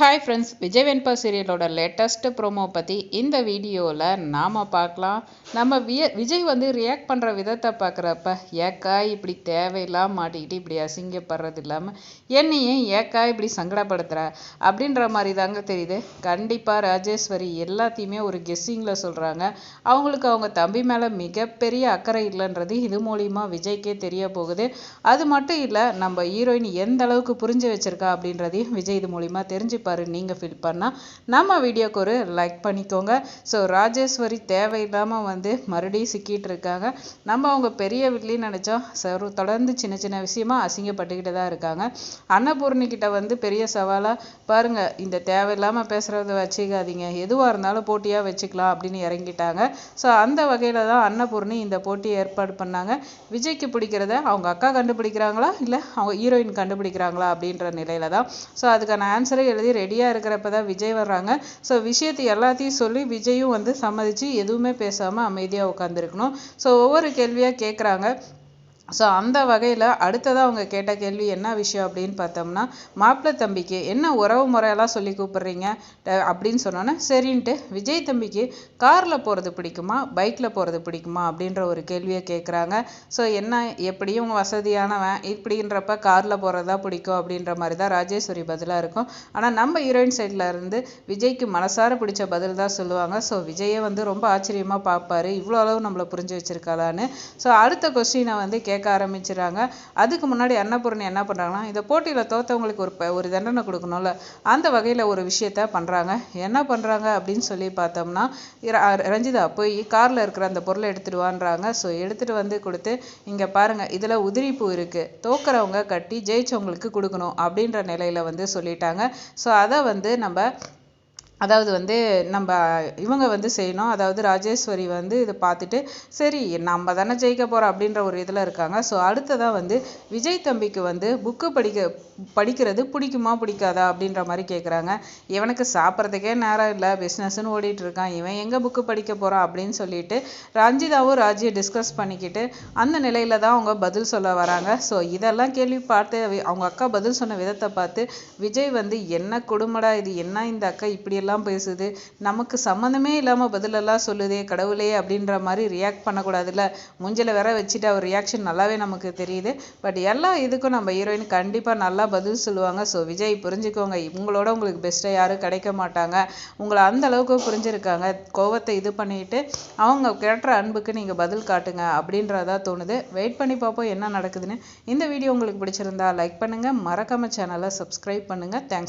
Hi friends Vijay Venba சீரியலோட latest promo பற்றி இந்த வீடியோவில் நாம் பார்க்கலாம். நம்ம விய விஜய் வந்து ரியாக்ட் பண்ணுற விதத்தை பார்க்குறப்ப ஏக்கா இப்படி தேவையில்லாம மாட்டிக்கிட்டு இப்படி அசிங்கப்படுறது இல்லாமல் என்னையும் ஏக்கா இப்படி சங்கடப்படுத்துகிற அப்படின்ற மாதிரி தாங்க தெரியுது. கண்டிப்பாக ராஜேஸ்வரி எல்லாத்தையுமே ஒரு கெஸ்ஸிங்கில் சொல்கிறாங்க அவங்களுக்கு அவங்க தம்பி மேலே மிகப்பெரிய அக்கறை இல்லைன்றது இது மூலிமா விஜய்க்கே தெரிய போகுது. அது மட்டும் இல்லை நம்ம ஹீரோயின் எந்த அளவுக்கு புரிஞ்சு வச்சுருக்கா அப்படின்றதையும் விஜய் இது மூலிமா பாரு நீங்கள் ஃபீல் பண்ணால் நம்ம வீடியோக்கு ஒரு லைக் பண்ணிக்கோங்க. ஸோ ராஜேஸ்வரி தேவையில்லாமல் வந்து மறுபடியும் சிக்கிட்டு இருக்காங்க. நம்ம அவங்க பெரிய வீட்லேயும் நினச்சோம். சரு தொடர்ந்து சின்ன சின்ன விஷயமா அசிங்கப்பட்டுக்கிட்டு தான் இருக்காங்க. அன்னபூர்ணிக்கிட்ட வந்து பெரிய சவாலாக பாருங்க இந்த தேவையில்லாமல் பேசுகிறத வச்சுக்காதீங்க. எதுவாக இருந்தாலும் போட்டியாக வச்சுக்கலாம் அப்படின்னு இறங்கிட்டாங்க. ஸோ அந்த வகையில் தான் அன்னபூர்ணி இந்த போட்டியை ஏற்பாடு பண்ணாங்க. விஜய்க்கு பிடிக்கிறத அவங்க அக்கா கண்டுபிடிக்கிறாங்களா? இல்லை அவங்க ஹீரோயின் கண்டுபிடிக்கிறாங்களா? அப்படின்ற நிலையில தான். ஸோ அதுக்கான ஆன்சரை எழுதி ரெடியாக இருக்கிறப்ப தான் விஜய் வர்றாங்க. ஸோ விஷயத்தை எல்லாத்தையும் சொல்லி விஜயும் வந்து சம்மதிச்சு எதுவுமே பேசாமல் அமைதியாக உட்காந்துருக்கணும் ஸோ ஒவ்வொரு கேள்வியாக கேட்குறாங்க ஸோ அந்த வகையில் அடுத்ததாக அவங்க கேட்ட கேள்வி என்ன விஷயம் அப்படின்னு பார்த்தோம்னா மாப்பிள்ளை தம்பிக்கு என்ன உறவு முறையெல்லாம் சொல்லி கூப்பிட்றீங்க? அப்படின்னு சொன்னோன்னே சரின்ட்டு விஜய் தம்பிக்கு காரில் போகிறது பிடிக்குமா? பைக்கில் போகிறது பிடிக்குமா? அப்படின்ற ஒரு கேள்வியை கேட்குறாங்க ஸோ என்ன எப்படியும் வசதியானவன். இப்படின்றப்ப காரில் போகிறதா பிடிக்கும் அப்படின்ற மாதிரி தான் ராஜேஸ்வரி பதிலாக இருக்கும். ஆனால் நம்ம ஹீரோயின் சைடில் இருந்து விஜய்க்கு மனசார பிடிச்ச பதில் தான் சொல்லுவாங்க. ஸோ விஜயை வந்து ரொம்ப ஆச்சரியமாக பார்ப்பாரு. இவ்வளோ அளவு நம்மளை புரிஞ்சு வச்சுருக்காளான்னு. ஸோ அடுத்த கொஸ்டினை வந்து கேட்க ஆரம்பிச்சிடுறாங்க. அதுக்கு முன்னாடி அன்னபூரணி என்ன பண்ணுறாங்கன்னா இந்த போட்டியில் தோத்தவங்களுக்கு ஒரு ஒரு தண்டனை கொடுக்கணும்ல அந்த வகையில் ஒரு விஷயத்த பண்ணுறாங்க என்ன பண்ணுறாங்க அப்படின்னு சொல்லி பார்த்தோம்னா ரஞ்சிதா போய் காரில் இருக்கிற அந்த பொருளை எடுத்துகிட்டு வான்றாங்க. ஸோ எடுத்துட்டு வந்து கொடுத்து இங்கே பாருங்க இதில் உதிரிப்பூ இருக்குது தோக்குறவங்க கட்டி ஜெயிச்சவங்களுக்கு கொடுக்கணும் அப்படின்ற நிலையில வந்து சொல்லிட்டாங்க. ஸோ அதை வந்து நம்ம அதாவது வந்து நம்ம இவங்க வந்து செய்யணும். அதாவது ராஜேஸ்வரி வந்து இதை பார்த்துட்டு சரி நம்ம தானே ஜெயிக்க போகிறோம் அப்படின்ற ஒரு இதில் இருக்காங்க. ஸோ அடுத்ததாக வந்து விஜய் தம்பிக்கு வந்து புக்கு படிக்க படிக்கிறது பிடிக்குமா பிடிக்காதா அப்படின்ற மாதிரி கேட்குறாங்க இவனுக்கு சாப்பிட்றதுக்கே நேரம் இல்லை பிஸ்னஸ்ன்னு ஓடிட்டு இருக்கான். இவன் எங்கே புக்கு படிக்க போகிறான் அப்படின்னு சொல்லிட்டு ரஞ்சிதாவும் ராஜியை டிஸ்கஸ் பண்ணிக்கிட்டு அந்த நிலையில் தான் அவங்க பதில் சொல்ல வராங்க. ஸோ இதெல்லாம் கேள்வி பார்த்து அவங்க அக்கா பதில் சொன்ன விதத்தை பார்த்து விஜய் வந்து என்ன கொடுமடா இது? என்ன இந்த அக்கா இப்படியெல்லாம் பேசுது. நமக்கு சம்மந்தமே இல்லாமல் பதிலெல்லாம் சொல்லுதே கடவுளே அப்படின்ற மாதிரி ரியாக்ட் பண்ணக்கூடாதுல்ல? மூஞ்சில் வேற வச்சுட்டு அவர் ரியாக்ஷன் நல்லாவே நமக்கு தெரியுது. பட் எல்லா இதுக்கும் நம்ம ஹீரோயின் கண்டிப்பாக நல்லா பதில் சொல்லுவாங்க. ஸோ விஜய் புரிஞ்சுக்கோங்க. இவங்களோட உங்களுக்கு பெஸ்ட்டாக யாரும் கிடைக்க மாட்டாங்க. உங்களை அந்த அளவுக்கு புரிஞ்சிருக்காங்க. கோவத்தை இது பண்ணிட்டு அவங்க கேட்டுற அன்புக்கு நீங்கள் பதில் காட்டுங்க அப்படின்றதா தோணுது. வெயிட் பண்ணி பார்ப்போம் என்ன நடக்குதுன்னு. இந்த வீடியோ உங்களுக்கு பிடிச்சிருந்தா லைக் பண்ணுங்க. மறக்காம சேனலை சப்ஸ்கிரைப் பண்ணுங்க. தேங்க்ஸ்